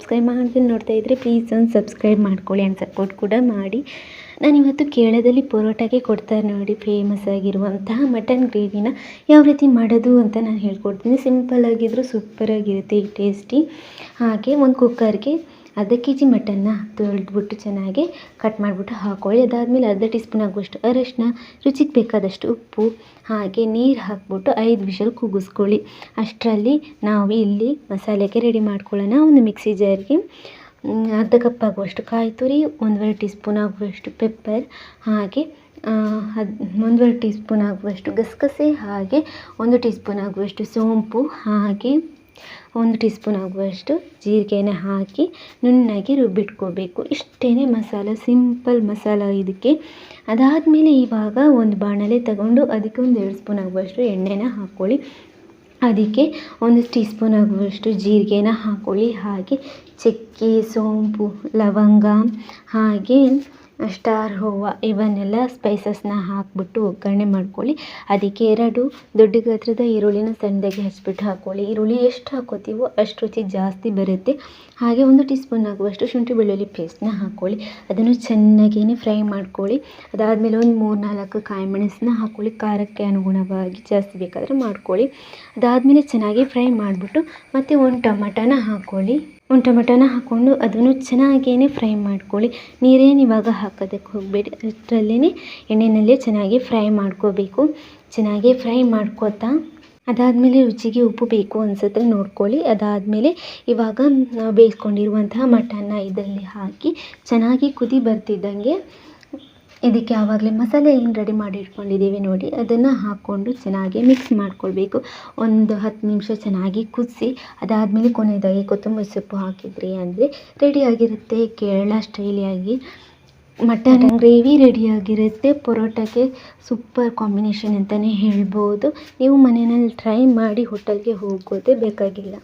Subscribe ಮಾಡ್ತೀನಿ ನೋಡ್ತಾ ಇದ್ದರೆ ಪ್ಲೀಸ್ ಒಂದು ಸಬ್ಸ್ಕ್ರೈಬ್ ಮಾಡ್ಕೊಳ್ಳಿ ಆ್ಯಂಡ್ ಸಪೋರ್ಟ್ ಕೂಡ ಮಾಡಿ. ನಾನಿವತ್ತು ಕೇರಳದಲ್ಲಿ ಪರೋಟಾಗೆ ಕೊಡ್ತಾರೆ ನೋಡಿ ಫೇಮಸ್ ಆಗಿರುವಂತಹ ಮಟನ್ ಗ್ರೇವಿನ ಯಾವ ರೀತಿ ಮಾಡೋದು ಅಂತ ನಾನು ಹೇಳ್ಕೊಡ್ತೀನಿ. ಸಿಂಪಲ್ ಆಗಿದ್ದರೂ ಸೂಪರಾಗಿರುತ್ತೆ ಈ ಟೇಸ್ಟಿ ಹಾಗೆ ಒಂದು ಕುಕ್ಕರ್ಗೆ ಅರ್ಧ ಕೆ ಜಿ ಮಟನ್ನ ತೊಳೆದ್ಬಿಟ್ಟು ಚೆನ್ನಾಗಿ ಕಟ್ ಮಾಡಿಬಿಟ್ಟು ಹಾಕ್ಕೊಳ್ಳಿ ಅದಾದಮೇಲೆ ಅರ್ಧ ಟೀ ಸ್ಪೂನ್ ಆಗುವಷ್ಟು ಅರಶಿನ, ರುಚಿಗೆ ಬೇಕಾದಷ್ಟು ಉಪ್ಪು, ಹಾಗೆ ನೀರು ಹಾಕ್ಬಿಟ್ಟು ಐದು ವಿಷಲ್ ಕೂಗಿಸ್ಕೊಳ್ಳಿ. ಅಷ್ಟರಲ್ಲಿ ನಾವು ಇಲ್ಲಿ ಮಸಾಲೆಗೆ ರೆಡಿ ಮಾಡ್ಕೊಳ್ಳೋಣ. ಒಂದು ಮಿಕ್ಸಿ ಜಾರ್ಗೆ ಅರ್ಧ ಕಪ್ ಆಗುವಷ್ಟು ಕಾಯಿ ತುರಿ, ಒಂದೂವರೆ ಟೀ ಸ್ಪೂನ್ ಆಗುವಷ್ಟು ಪೆಪ್ಪರ್ ಹಾಗೆ ಅದು ಒಂದುವರೆ ಟೀ ಸ್ಪೂನ್ ಆಗುವಷ್ಟು ಗಸಗಸೆ, ಹಾಗೆ ಒಂದು ಟೀ ಸ್ಪೂನ್ ಆಗುವಷ್ಟು ಸೋಂಪು, ಹಾಗೆ ಒಂದು ಟೀ ಸ್ಪೂನ್ ಆಗುವಷ್ಟು ಜೀರಿಗೆನ ಹಾಕಿ ನುಣ್ಣಗೆ ರುಬ್ಬಿಟ್ಕೋಬೇಕು. ಇಷ್ಟೇ ಮಸಾಲ, ಸಿಂಪಲ್ ಮಸಾಲ ಇದಕ್ಕೆ. ಅದಾದಮೇಲೆ ಇವಾಗ ಒಂದು ಬಾಣಲೆ ತಗೊಂಡು ಅದಕ್ಕೆ ಒಂದು ಎರಡು ಸ್ಪೂನ್ ಆಗುವಷ್ಟು ಎಣ್ಣೆನ ಹಾಕ್ಕೊಳ್ಳಿ. ಅದಕ್ಕೆ ಒಂದು ಟೀ ಸ್ಪೂನ್ ಆಗುವಷ್ಟು ಜೀರಿಗೆನ ಹಾಕ್ಕೊಳ್ಳಿ. ಹಾಗೆ ಚಕ್ಕೆ, ಸೋಂಪು, ಲವಂಗ ಹಾಗೆ ಸ್ಟಾರ್ ಹೂವು, ಇವನ್ನೆಲ್ಲ ಸ್ಪೈಸಸ್ನ ಹಾಕ್ಬಿಟ್ಟು ಒಗ್ಗರಣೆ ಮಾಡ್ಕೊಳ್ಳಿ. ಅದಕ್ಕೆ ಎರಡು ದೊಡ್ಡ ಗಾತ್ರದ ಈರುಳ್ಳಿನ ಸಣ್ಣದಾಗಿ ಹಚ್ಬಿಟ್ಟು ಹಾಕ್ಕೊಳ್ಳಿ ಈರುಳ್ಳಿ ಎಷ್ಟು ಹಾಕೋತೀವೋ ಅಷ್ಟು ರುಚಿ ಜಾಸ್ತಿ ಬರುತ್ತೆ. ಹಾಗೆ ಒಂದು ಟೀ ಸ್ಪೂನ್ ಆಗುವಷ್ಟು ಶುಂಠಿ ಬೆಳ್ಳುಳ್ಳಿ ಪೇಸ್ಟ್ನ ಹಾಕ್ಕೊಳ್ಳಿ ಅದನ್ನು ಚೆನ್ನಾಗೇ ಫ್ರೈ ಮಾಡ್ಕೊಳ್ಳಿ. ಅದಾದಮೇಲೆ ಒಂದು ಮೂರು ನಾಲ್ಕು ಕಾಯಿ ಮೆಣಸನ್ನ ಹಾಕ್ಕೊಳ್ಳಿ ಖಾರಕ್ಕೆ ಅನುಗುಣವಾಗಿ ಜಾಸ್ತಿ ಬೇಕಾದರೆ ಮಾಡ್ಕೊಳ್ಳಿ. ಅದಾದಮೇಲೆ ಚೆನ್ನಾಗಿ ಫ್ರೈ ಮಾಡಿಬಿಟ್ಟು ಮತ್ತು ಒಂದು ಟೊಮೆಟೊನ ಹಾಕ್ಕೊಳ್ಳಿ ಒಂದು ಟೊಮೆಟೋನ ಹಾಕ್ಕೊಂಡು ಅದನ್ನು ಚೆನ್ನಾಗೇ ಫ್ರೈ ಮಾಡ್ಕೊಳ್ಳಿ. ನೀರೇನು ಇವಾಗ ಹಾಕೋದಕ್ಕೆ ಹೋಗಬೇಡಿ. ಅದರಲ್ಲೇ ಎಣ್ಣೆಯಲ್ಲೇ ಚೆನ್ನಾಗಿ ಫ್ರೈ ಮಾಡ್ಕೋಬೇಕು. ಚೆನ್ನಾಗಿ ಫ್ರೈ ಮಾಡ್ಕೋತಾ ಅದಾದಮೇಲೆ ರುಚಿಗೆ ಉಪ್ಪು ಬೇಕು ಅನ್ಸುತ್ತೆ ನೋಡ್ಕೊಳ್ಳಿ. ಅದಾದಮೇಲೆ ಇವಾಗ ನಾವು ಬೇಯಿಸ್ಕೊಂಡಿರುವಂತಹ ಮಟನ್ನ ಇದರಲ್ಲಿ ಹಾಕಿ ಚೆನ್ನಾಗಿ ಕುದಿ ಬರ್ತಿದ್ದಂಗೆ ಇದಕ್ಕೆ ಆವಾಗಲೇ ಮಸಾಲೆ ಏನು ರೆಡಿ ಮಾಡಿ ಇಟ್ಕೊಂಡಿದ್ದೀವಿ ನೋಡಿ. ಅದನ್ನು ಹಾಕ್ಕೊಂಡು ಚೆನ್ನಾಗಿ ಮಿಕ್ಸ್ ಮಾಡ್ಕೊಳ್ಬೇಕು. ಒಂದು ಹತ್ತು ನಿಮಿಷ ಚೆನ್ನಾಗಿ ಕುದಿಸಿ, ಅದಾದಮೇಲೆ ಕೊನೆಯದಾಗಿ ಕೊತ್ತಂಬರಿ ಸೊಪ್ಪು ಹಾಕಿದ್ರಿ ಅಂದರೆ ರೆಡಿಯಾಗಿರುತ್ತೆ ಕೇರಳ ಸ್ಟೈಲಿಯಾಗಿ ಮಟನ್ ಗ್ರೇವಿ ರೆಡಿಯಾಗಿರುತ್ತೆ ಪರೋಟಕ್ಕೆ ಸೂಪರ್ ಕಾಂಬಿನೇಷನ್ ಅಂತಲೇ ಹೇಳ್ಬೋದು. ನೀವು ಮನೆಯಲ್ಲಿ ಟ್ರೈ ಮಾಡಿ ಹೋಟೆಲ್ಗೆ ಹೋಗೋದೇ ಬೇಕಾಗಿಲ್ಲ.